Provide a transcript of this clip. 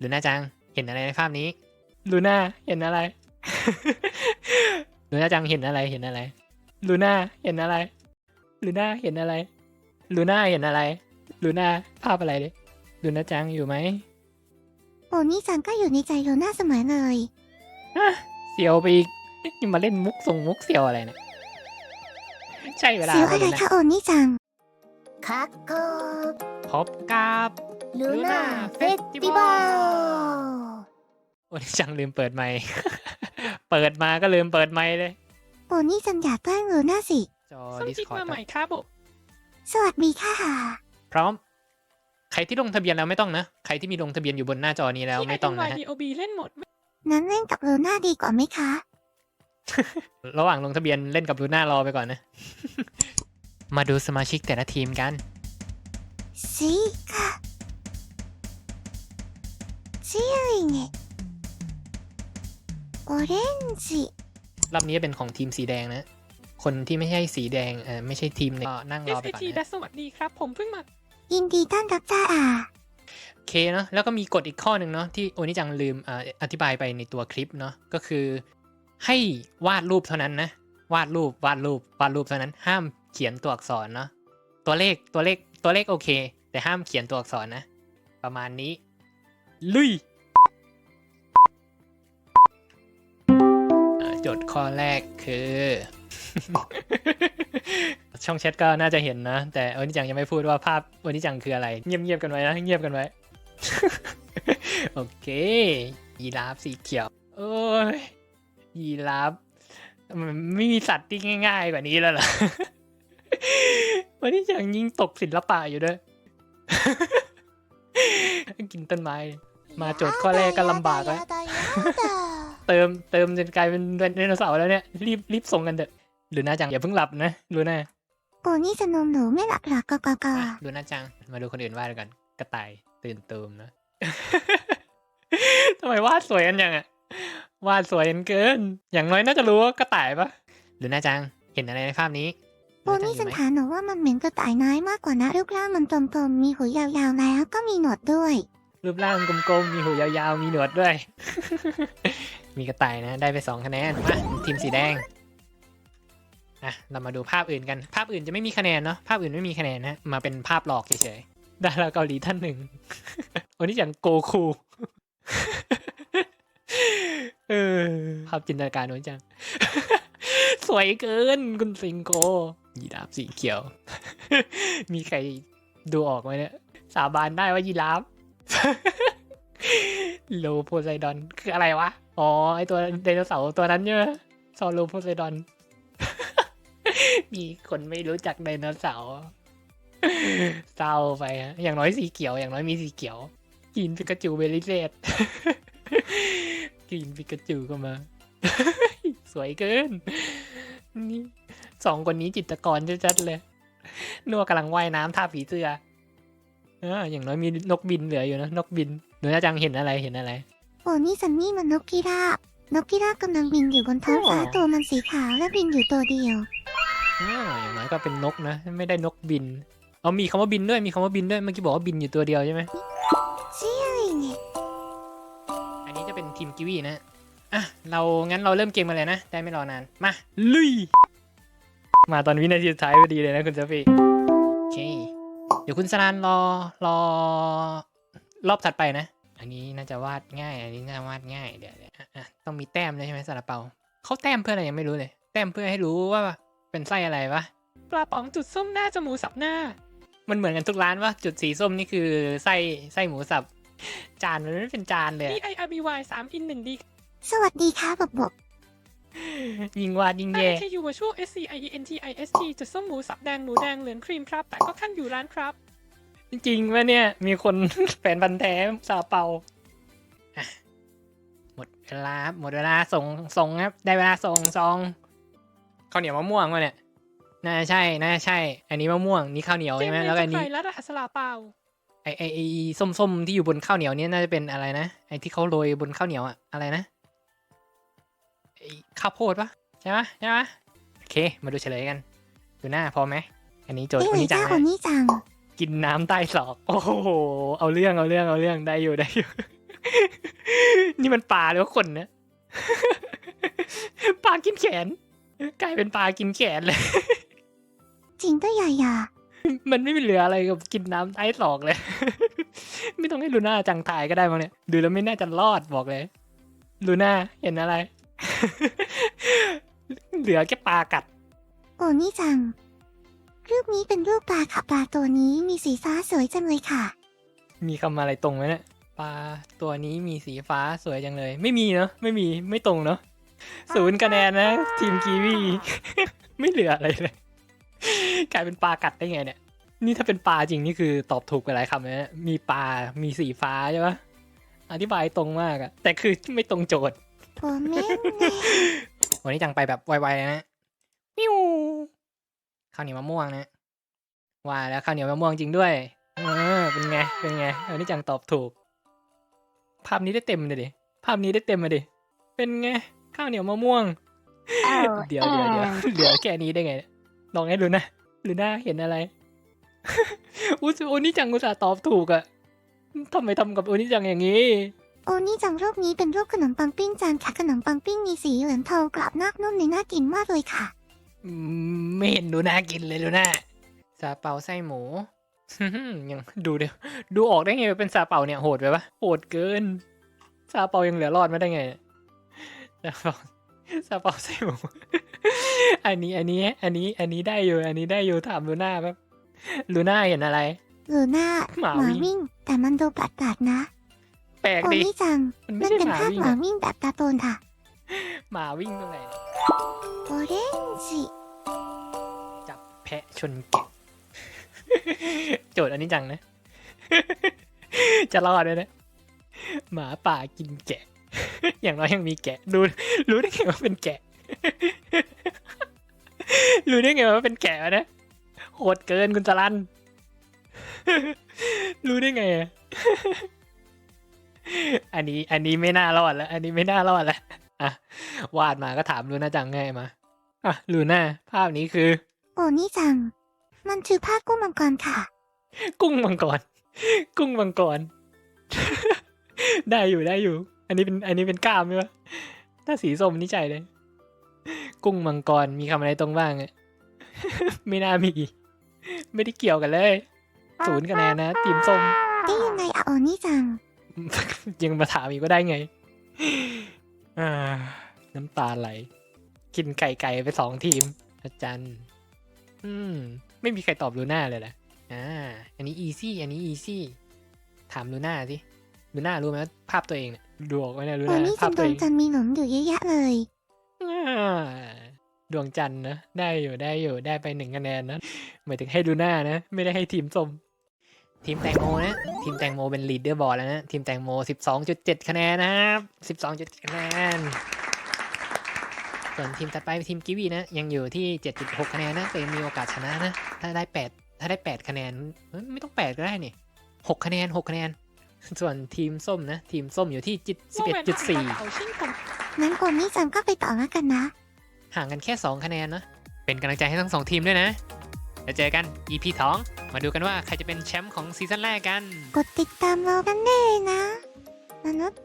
ลูน่าจัง เห็นอะไรในภาพนี้ลูน่าเห็นอะไรลูน่าจังเห็นอะไรเห็นอะไรลูน่าเห็นอะไรลูน่าเห็นอะไรลูน่าเห็นอะไรลูน่าภาพอะไรเลยลูน่าจังอยู่ไหมโอนี่จังก็อยู่ในใจโลน่าเสมอเลยฮะเสียวไปอีกนี่มาเล่นมุกส่งมุกเสียวอะไรเนี่ยใช่เวลาเสียวไหมอะไรนะคะโอนี่จังคักโกพบกับ ลูน่า Luna เฟสติวัลโอ้ยจังลืมเปิดไมค์เปิดมาก็ลืมเปิดไมค์เลย โอนี่จังอยากแกล้งโลน่าสิ จอส้มดิสจิ๊กคอร์มาดใหม่ครับผมสวัสดีค่ะ พร้อม ใครที่ลงทะเบียนแล้วไม่ต้องนะ ใครที่มีลงทะเบียนอยู่บนหน้าจอนี้แล้วที่ไม่ต้องนะฮะ INYDOB เล่นหมด นั้นเล่นกับโลน่าดีกว่าไหมคะ ระหว่างลงทะเบียนเล่นกับลูน่ารอไปก่อนนะ มาดูสมาชิกแต่ละทีมกันสีค่ะ いねオレンジ รอบนี้เป็นของทีมสีแดงนะ คนที่ไม่ใช่สีแดงเออไม่ใช่ทีมเนี่ยก็นั่งรอไปก่อน SAT นะ และสวัสดีครับ ผมเพิ่งมา ยินดีต้อนรับจ้าอ่า โอเคเนาะแล้วก็มีกฎอีกข้อหนึ่งเนาะที่โอนิจังลืมอ่าอธิบายไปในตัวคลิปเนาะก็คือ ให้วาดรูปเท่านั้นนะ วาดรูปวาดรูปวาดรูปเท่านั้น ห้ามเขียนตัวอักษรเนาะตัวเลขตัวเลขตัวเลขโอเค แต่ห้ามเขียนตัวอักษรนะ ประมาณนี้ ลุย ข้อแรกคือ ช่องแชทก็น่าจะเห็นนะ แต่วันนี้จังยังไม่พูดว่าภาพวันนี้จังคืออะไร เงียบๆกันไว้นะ เงียบกันไว้ โอเคยีราฟสีเขียว โอ้ยยีราฟมันไม่มีสัตว์ที่ง่าย ๆ กว่านี้แล้วล่ะวันนี้จังยิงตกศิละปะอยู่ด้วย กินต้นไม้ มาโจทย์ข้อแรกก็ลำบากแล้ว เติมเติมจนกลายเป็นไดโนเสาร์แล้วเนี่ยรีบรีบส่งกันเถอะลูน่าจังอย่าเพิ่งหลับนะลูน่าโอนี่จะนมหนูไม่หลับหรอกกกกอะลูน่าจังมาดูคนอื่นวาดกันกระต่ายตื่นตูมนะทำไมวาดสวยกันยังอะวาดสวยกันเกิน อย่างน้อยน่าจะรู้ว่ากระต่ายปะลูน่าจังเห็นอะไรในภาพนี้โอนี่ฉันถามหนูว่ามันเหม็นกระต่ายน้อยมากกว่านะรูปร่างมันกลมๆมีหูยาวๆแล้วก็มีหนวดด้วย รูปร่างกลมๆมีหูยาวๆมีหนวดด้วย มีกระต่ายนะ ได้ไปสองคะแนน มาทีมสีแดง อะ เรามาดูภาพอื่นกัน ภาพอื่นจะไม่มีคะแนนเนาะ ภาพอื่นไม่มีคะแนนนะ มาเป็นภาพหลอกเฉยๆ ดาราเกาหลีท่านหนึ่งวันนี้อย่างโกคู เออ ภาพจินตนาการโน้นจัง สวยเกินคุณสิงโกยีราฟสีเขียว มีใครดูออกไหมเนี่ย สาบานได้ว่ายีราฟ โลโพไซดอนคืออะไรวะ อ๋อ ไอตัวไดโนเสาร์ตัวนั้นใช่ไหมซอโลโพไซดอน มีคนไม่รู้จักไดโนเสาร์เศร้าไปฮะ อย่างน้อยสีเขียว อย่างน้อยมีสีเขียวกินปิกาจูเบลิเซตกินปิกาจูก็มา สวยเกิน นี่สองคนนี้จิตรกรชัดๆเลยนัวกำลังว่ายน้ำท่าผีเสื้ออ่าอย่างน้อยมีนกบินเหลืออยู่นะ นกบิน หนูน่จังเห็นอะไรเห็นอะไร โอ้นี่ซันนี่มันนกพิราบ นกพิราบกำลังบินอยู่บนท้องฟ้าตัวมันสีขาวและบินอยู่ตัวเดียว อ่าอย่างอยก็เป็นนกนะ ไม่ได้นกบิน เอามีคำว่าบินด้วยมีคำว่าบินด้วยเมื่อกี้บอกว่าบินอยู่ตัวเดียวใช่ไหมใช่ไง อันนี้จะเป็นทีมกิวีนะอะเรางั้นเราเริ่มเกมมาเลยนะ ได้ไม่รอนาน มาลุยมาตอนวินาทีสุดท้ายพอดีเลยนะคุณเจฟฟี่โอเค เดี๋ยวคุณสนานรอรอ รอบถัดไปนะ อันนี้น่าจะวาดง่าย อันนี้น่าจะวาดง่ายเดี๋ยวเดี๋ยวอะอะต้องมีแต้มด้วยใช่ไหมซาลาเปาเขาแต้มเพื่ออะไรยังไม่รู้เลย แต้มเพื่อให้รู้ว่าเป็นไส้อะไรวะปลาป๋องจุดส้มหน้าจมูกสับหน้า มันเหมือนกันทุกร้านวะจุดสีส้มนี่คือไส้ไส้หมูสับ จานมันไม่เป็นจานเลยนี่อะ IRBY 3 in 1 D สวัสดีค่ะบบบบยิงวาดยิง I แย่ K U Virtual S C I E N T I S T จุดส้มหมูสับแดงหมูแดงเหลืองครีมครับ แต่ก็ขั้นอยู่ร้านครับ จริงๆว่าเนี่ย มีคนแฟนพันธ์แท้ซาเปาอะหมดเวลาครับหมดเวลาส่งส่งครับ ได้เวลาส่งซองข้าวเหนียวมะม่วงวะเนี่ยน่าจะใช่น่าจะใช่ อันนี้มะม่วงนี่ข้าวเหนียวเกใช่มไหมเรียแล้วนก็จาอักนใคนี้รและรหัสสลาเปล่าไอไอไอส้มๆที่อยู่บนข้าวเหนียวเนี่ยน่าจะเป็นอะไรนะไอที่เขาโรยบนข้าวเหนียวอะอะไรนะไอข้าวโพดปะใช่ไหมใช่ไหมโอเค มาดูเฉลยกัน ดูหน้าพอไหมอันนี้โจทย์นี่คนเลยนี้จังจ้านะโอนี่จัง กินน้ำใต้ศอก โอ้โห เอาเรื่องเอาเรื่องเอาเรื่องได้อยู่ได้อยู่ นี่มันปลาหรือว่าคนนะปลากินแขน กลายเป็นปลากินแขนเลย จริงด้วยยายามันไม่มีเหลืออะไรกับกินน้ำไอ้สอกเลย ไม่ต้องให้ลูน่าจังถ่ายก็ได้มั้งเนี่ย ดูแล้วไม่น่าจะรอดบอกเลย ลูน่าเห็นอะไร เหลือแค่ปลากัด โอ้นี่จัง รูปนี้เป็นรูปปลาค่ะปลาตัวนี้มีสีฟ้าสวยจังเลยค่ะ มีคำอะไรตรงไหมเนี่ยปลาตัวนี้มีสีฟ้าสวยจังเลย ไม่มีเนาะไม่มีไม่ตรงเนาะศูนย์คะแนนนะ ทีมกีวี ไม่เหลืออะไรเลย กลายเป็นปลากัดได้ไงเนี่ย นี่ถ้าเป็นปลาจริงนี่คือตอบถูกไปหลายคำเลยนะมีปลามีสีฟ้าใช่ปะอธิบายตรงมากอะแต่คือไม่ตรงโจทย์ตัวแม่งไงวันนี้จังไปแบบไวๆนะปิ้ว ข้าวเหนียวมะม่วงนะ ว่าแล้วข้าวเหนียวมะม่วงจริงด้วย เออ เป็นไง เป็นไงวันนี้จังตอบถูก ภาพนี้ได้เต็มเลยดิ ภาพนี้ได้เต็มเลยดิ เป็นไง ข้าวเหนียวมะม่วง เดี๋ยวเดี๋ยวเดี๋ยวเหลือแค่นี้ได้ไงเนี่ยลองให้ดูนะลูน่าเห็นอะไรอุยโอนี่จังอุตส่าห์ตอบถูกอะทำไมทำกับโอนี่จังอย่างนี้ โอ้นี่จังรูปนี้เป็นรูปขนมปังปิ้งจานค่ะขนมปังปิ้งมีสีเหลืองทองกรอบนอกนุ่มในน่ากินมากเลยค่ะ อืมไม่เห็นดูน่ากินเลยลูน่าซาเปาไส้หมู ยังดูเดี๋ยวดูออกได้ไงว่าเป็นซาเปาเนี่ยโหดไปปะโหดเกินซาเปายังเหลือรอดมาได้ไงเนี่ยซาเปาซาเปาไส้หมู อันนี้อันนี้ อันนี้ อันนี้ได้อยู่ อันนี้ได้อยู่ถามลูน่าแป๊บลูน่าเห็นอะไร ลูน่าหมาหมาวิ่งวิ่ง แต่มันดูแปลกๆนะแปลกโอ้ดินี่จังมันไม่มันใช่เป็นหมาภาพวิ่งหมาอะวิ่งแบบตาโตนค่ะ หมาวิ่งตรงไหนเนี่ยโอเรนจิจับแพะชนแกะ โจทย์อันนี้จังนะ จะรอดไหมเนี่ยหมาป่ากินแกะ อย่างน้อยยังมีแกะรู้รู้ได้ไงว่าเป็นแกะ รู้ได้ไงว่าเป็นแกะวะเนะโหดเกินคุณจรัน รู้ได้ไงอะ อันนี้อันนี้ไม่น่ารอดแล้ว อันนี้ไม่น่ารอดแล้ว อะวาดมาก็ถามลูน่าจังไงมาอะลูน่าภาพนี้คือ โอ้นี่จัง มันคือภาพกุ้งมังกรค่ะ กุ้งมังกร กุ้งมังกร ได้อยู่ได้อยู่ อันนี้เป็นอันนี้เป็นกล้ามใช่ปะถ้าสีส้มนี่ใจเลย กุ้งมังกรมีคำอะไรตรงบ้างอะ ไม่น่ามี ไม่ได้เกี่ยวกันเลย ศูนย์คะแนนนะทีมส้ม ได้ยังไงอะโอ้นี่จัง ยังมาถามอีกว่าได้ไง อ่า น้ำตาไหล กินไก่ไก่ไปสองทีมอาจารย์ อืม ไม่มีใครตอบลูน่าเลยแหละอ่า อันนี้อีซี่ อันนี้อีซี่ ถามลูน่าสิ ลูน่ารู้ไหมว่าภาพตัวเองเนี่ยดูออกไหมเนะลูโอ้น่านี่ภาจัพงดตัววเองงจันทร์มีหนมอยู่เยอะแยะเลย อ่าดวงจันทร์นะ ได้อยู่ ได้อยู่ ได้ไปหนึ่งคะแนนนะ หมายถึงให้ลูน่านะ ไม่ได้ให้ทีมส้ม ทีมแตงโมนะ ทีมแตงโมเป็นลีดเดอร์บอลแล้วนะ ทีมแตงโม 12.7 คะแนนนะครับ12.7คะแนน ส่วนทีมถัดไปทีมกิวีนะ ยังอยู่ที่ 7.6 คะแนนนะแต่ยังมีโอกาสชนะนะ ถ้าได้ 8 ถ้าได้ 8 คะแนนเอ้ยไม่ต้อง 8 ก็ได้นี่ 6 คะแนน 6 คะแนน ส่วนทีมส้มนะ ทีมส้มอยู่ที่ 11.4เอาชิ้นผมงั้นโอ้นี่จังก็ไปต่อแล้วกันนะ ห่างกันแค่ 2 คะแนนนะ เป็นกำลังใจให้ทั้งสองทีมด้วยนะ แล้วเจอกัน EP 2มาดูกันว่าใครจะเป็นแชมป์ของซีซั่นแรกกัน กดติดตามเรากันได้เลยนะมนุษย์